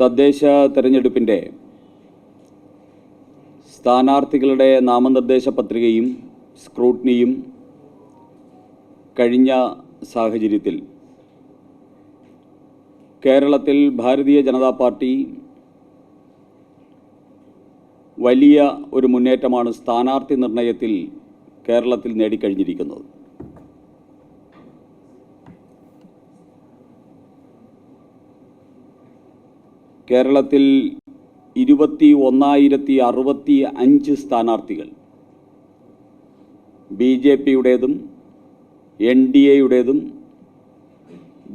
തദ്ദേശ തെരഞ്ഞെടുപ്പിന്റെ സ്ഥാനാർത്ഥികളുടെ നാമനിർദ്ദേശ പത്രികയും സ്ക്രൂട്ടിനിയും കഴിഞ്ഞ സാഹചര്യത്തിൽ കേരളത്തിൽ ഭാരതീയ ജനതാ പാർട്ടി വലിയ ഒരു മുന്നേറ്റമാണ് സ്ഥാനാർത്ഥി നിർണയത്തിൽ കേരളത്തിൽ നേടിക്കഴിഞ്ഞിരിക്കുന്നത്. കേരളത്തിൽ ഇരുപത്തി ഒന്നായിരത്തി അറുപത്തി അഞ്ച് സ്ഥാനാർത്ഥികൾ. ബി ജെ പിയുടേതും N D എയുടേതും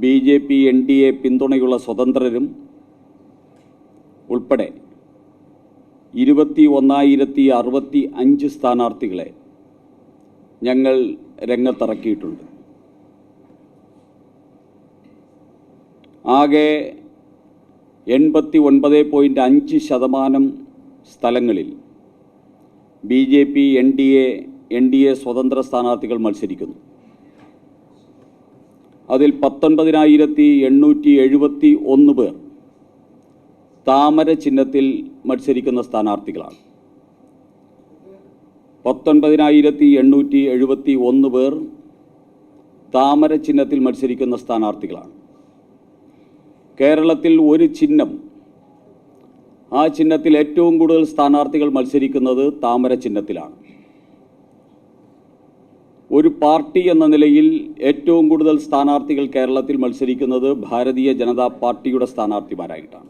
B J P N D A പിന്തുണയുള്ള സ്വതന്ത്രരും ഉൾപ്പെടെ ഇരുപത്തി ഒന്നായിരത്തി അറുപത്തി അഞ്ച് സ്ഥാനാർത്ഥികളെ ഞങ്ങൾ രംഗത്തിറക്കിയിട്ടുണ്ട്. ആകെ എൺപത്തി ഒൻപത് പോയിന്റ് അഞ്ച് ശതമാനം സ്ഥലങ്ങളിൽ B J P N D A N D A സ്വതന്ത്ര സ്ഥാനാർത്ഥികൾ മത്സരിക്കുന്നു. അതിൽ പത്തൊൻപതിനായിരത്തി എണ്ണൂറ്റി എഴുപത്തി ഒന്ന് പേർ താമര ചിഹ്നത്തിൽ മത്സരിക്കുന്ന സ്ഥാനാർത്ഥികളാണ്. പത്തൊൻപതിനായിരത്തി എണ്ണൂറ്റി എഴുപത്തി ഒന്ന് പേർ താമര ചിഹ്നത്തിൽ മത്സരിക്കുന്ന സ്ഥാനാർത്ഥികളാണ്. കേരളത്തിൽ ഒരു ചിഹ്നം. ആ ചിഹ്നത്തിൽ ഏറ്റവും കൂടുതൽ സ്ഥാനാർത്ഥികൾ മത്സരിക്കുന്നത് താമര ചിഹ്നത്തിലാണ്. ഒരു പാർട്ടി എന്ന നിലയിൽ ഏറ്റവും കൂടുതൽ സ്ഥാനാർത്ഥികൾ കേരളത്തിൽ മത്സരിക്കുന്നത് ഭാരതീയ ജനതാ പാർട്ടിയുടെ സ്ഥാനാർത്ഥിമാരായിട്ടാണ്.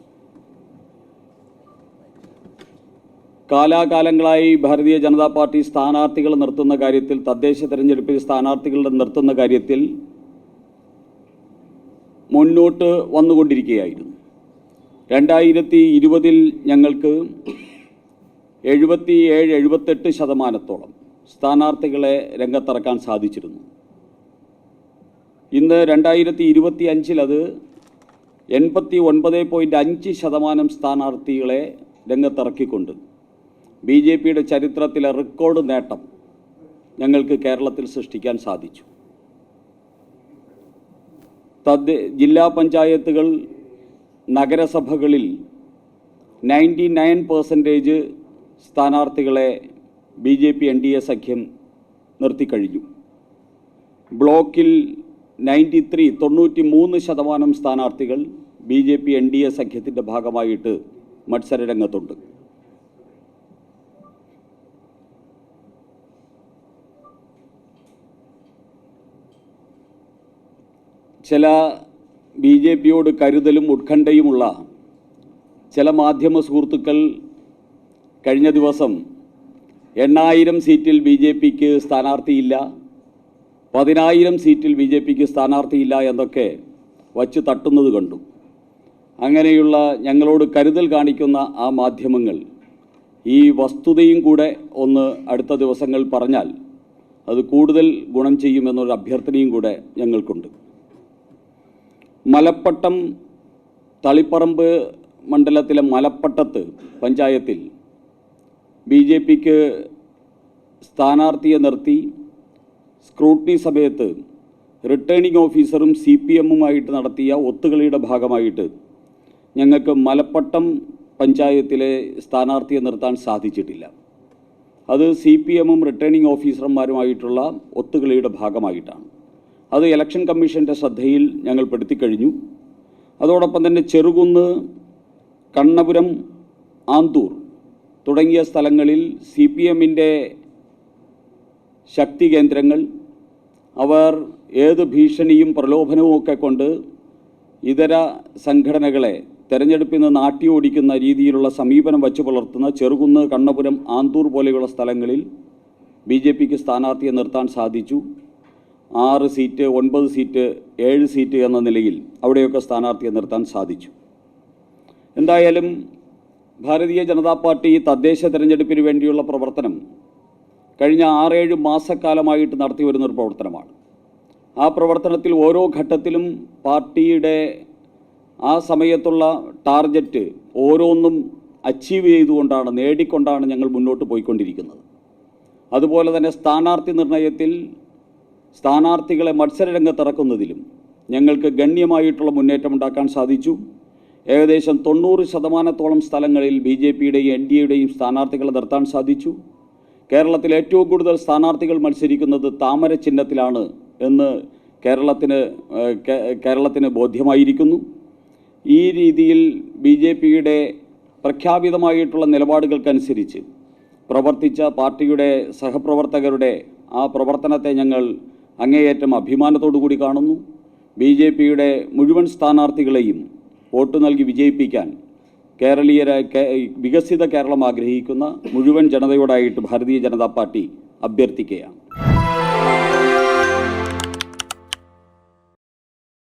കാലാകാലങ്ങളായി ഭാരതീയ ജനതാ പാർട്ടി സ്ഥാനാർത്ഥികൾ നിർത്തുന്ന കാര്യത്തിൽ തദ്ദേശ തെരഞ്ഞെടുപ്പിൽ സ്ഥാനാർത്ഥികളുടെ നിർത്തുന്ന കാര്യത്തിൽ മുന്നോട്ട് വന്നുകൊണ്ടിരിക്കുകയായിരുന്നു. രണ്ടായിരത്തി ഇരുപതിൽ ഞങ്ങൾക്ക് എഴുപത്തി ഏഴ് എഴുപത്തെട്ട് ശതമാനത്തോളം സ്ഥാനാർത്ഥികളെ രംഗത്തിറക്കാൻ സാധിച്ചിരുന്നു. ഇന്ന് രണ്ടായിരത്തി ഇരുപത്തി അഞ്ചിൽ അത് എൺപത്തി ഒൻപത് പോയിന്റ് അഞ്ച് ശതമാനം സ്ഥാനാർത്ഥികളെ രംഗത്തിറക്കിക്കൊണ്ട് ബി ജെ പിയുടെ ചരിത്രത്തിലെ റെക്കോർഡ് നേട്ടം ഞങ്ങൾക്ക് കേരളത്തിൽ സൃഷ്ടിക്കാൻ സാധിച്ചു. തദ്ദ ജില്ലാ പഞ്ചായത്തുകൾ നഗരസഭകളിൽ നയന്റി നയൻ പെർസെന്റേജ് സ്ഥാനാർത്ഥികളെ B J P N D A സഖ്യം നിർത്തിക്കഴിഞ്ഞു. ബ്ലോക്കിൽ നയന്റി ത്രീ തൊണ്ണൂറ്റി മൂന്ന് ശതമാനം സ്ഥാനാർത്ഥികൾ B J P N D A സഖ്യത്തിന്റെ ഭാഗമായിട്ട് മത്സരരംഗത്തുണ്ട്. ചില ബി ജെ പിയോട് കരുതലും ഉത്കണ്ഠയുമുള്ള ചില മാധ്യമ സുഹൃത്തുക്കൾ കഴിഞ്ഞ ദിവസം എണ്ണായിരം സീറ്റിൽ ബി ജെ പിക്ക് സ്ഥാനാർത്ഥിയില്ല പതിനായിരം സീറ്റിൽ ബി ജെ പിക്ക് സ്ഥാനാർത്ഥിയില്ല എന്നൊക്കെ വച്ച് തട്ടുന്നത് കണ്ടു. അങ്ങനെയുള്ള ഞങ്ങളോട് കരുതൽ കാണിക്കുന്ന ആ മാധ്യമങ്ങൾ ഈ വസ്തുതയും കൂടെ ഒന്ന് അടുത്ത ദിവസങ്ങൾ പറഞ്ഞാൽ അത് കൂടുതൽ ഗുണം ചെയ്യുമെന്നൊരു അഭ്യർത്ഥനയും കൂടെ ഞങ്ങൾക്കുണ്ട്. മലപ്പട്ടം തളിപ്പറമ്പ് മണ്ഡലത്തിലെ മലപ്പട്ടത്ത് പഞ്ചായത്തിൽ ബി ജെ പിക്ക് സ്ഥാനാർത്ഥിയെ നിർത്തി സ്ക്രൂട്ടിനി സമയത്ത് റിട്ടേണിംഗ് ഓഫീസറും സി പി എമ്മുമായിട്ട് നടത്തിയ ഒത്തുകളിയുടെ ഭാഗമായിട്ട് ഞങ്ങൾക്ക് മലപ്പട്ടം പഞ്ചായത്തിലെ സ്ഥാനാർത്ഥിയെ നിർത്താൻ സാധിച്ചിട്ടില്ല. അത് സി പി എമ്മും റിട്ടേണിംഗ് ഓഫീസർമാരുമായിട്ടുള്ള ഒത്തുകളിയുടെ ഭാഗമായിട്ടാണ്. അത് ഇലക്ഷൻ കമ്മീഷന്റെ ശ്രദ്ധയിൽ ഞങ്ങൾ പെടുത്തിക്കഴിഞ്ഞു. അതോടൊപ്പം തന്നെ ചെറുകുന്ന് കണ്ണപുരം ആന്തൂർ തുടങ്ങിയ സ്ഥലങ്ങളിൽ സി പി എമ്മിന്റെ ശക്തി കേന്ദ്രങ്ങൾ അവർ ഏത് ഭീഷണിയും പ്രലോഭനവും ഒക്കെ കൊണ്ട് ഇതര സംഘടനകളെ തെരഞ്ഞെടുപ്പിൽ നിന്ന് നാട്ടി ഓടിക്കുന്ന രീതിയിലുള്ള സമീപനം വച്ചു പുലർത്തുന്ന ചെറുകുന്ന് കണ്ണപുരം ആന്തൂർ പോലെയുള്ള സ്ഥലങ്ങളിൽ ബി ജെ പിക്ക് സ്ഥാനാർത്ഥിയെ നിർത്താൻ സാധിച്ചു. ആറ് സീറ്റ് ഒൻപത് സീറ്റ് ഏഴ് സീറ്റ് എന്ന നിലയിൽ അവിടെയൊക്കെ സ്ഥാനാർത്ഥിയെ നിർത്താൻ സാധിച്ചു. എന്തായാലും ഭാരതീയ ജനതാ പാർട്ടി തദ്ദേശ തെരഞ്ഞെടുപ്പിന് വേണ്ടിയുള്ള പ്രവർത്തനം കഴിഞ്ഞ ആറേഴ് മാസക്കാലമായിട്ട് നടത്തി വരുന്നൊരു പ്രവർത്തനമാണ്. ആ പ്രവർത്തനത്തിൽ ഓരോ ഘട്ടത്തിലും പാർട്ടിയുടെ ആ സമയത്തുള്ള ടാർഗറ്റ് ഓരോന്നും അച്ചീവ് ചെയ്തുകൊണ്ടാണ് നേടിക്കൊണ്ടാണ് ഞങ്ങൾ മുന്നോട്ട് പോയിക്കൊണ്ടിരിക്കുന്നത്. അതുപോലെ തന്നെ സ്ഥാനാർത്ഥി നിർണയത്തിൽ സ്ഥാനാർത്ഥികളെ മത്സരരംഗത്തിറക്കുന്നതിലും ഞങ്ങൾക്ക് ഗണ്യമായിട്ടുള്ള മുന്നേറ്റം ഉണ്ടാക്കാൻ സാധിച്ചു. ഏകദേശം തൊണ്ണൂറ് ശതമാനത്തോളം സ്ഥലങ്ങളിൽ ബി ജെ പിയുടെയും എൻ ഡി എയുടെയും സ്ഥാനാർത്ഥികളെ നിർത്താൻ സാധിച്ചു. കേരളത്തിൽ ഏറ്റവും കൂടുതൽ സ്ഥാനാർത്ഥികൾ മത്സരിക്കുന്നത് താമര ചിഹ്നത്തിലാണ് എന്ന് കേരളത്തിന് കേരളത്തിന് ബോധ്യമായിരിക്കുന്നു. ഈ രീതിയിൽ ബി ജെ പിയുടെ പ്രഖ്യാപിതമായിട്ടുള്ള നിലപാടുകൾക്കനുസരിച്ച് പ്രവർത്തിച്ച പാർട്ടിയുടെ സഹപ്രവർത്തകരുടെ ആ പ്രവർത്തനത്തെ ഞങ്ങൾ അങ്ങേയറ്റം അഭിമാനത്തോടു കൂടി കാണുന്നു. ബി ജെ പിയുടെ മുഴുവൻ സ്ഥാനാർത്ഥികളെയും വോട്ട് നൽകി വിജയിപ്പിക്കാൻ കേരളീയരെ വികസിത കേരളം ആഗ്രഹിക്കുന്ന മുഴുവൻ ജനതയോടായിട്ട് ഭാരതീയ ജനതാ പാർട്ടി അഭ്യർത്ഥിക്കുകയാണ്.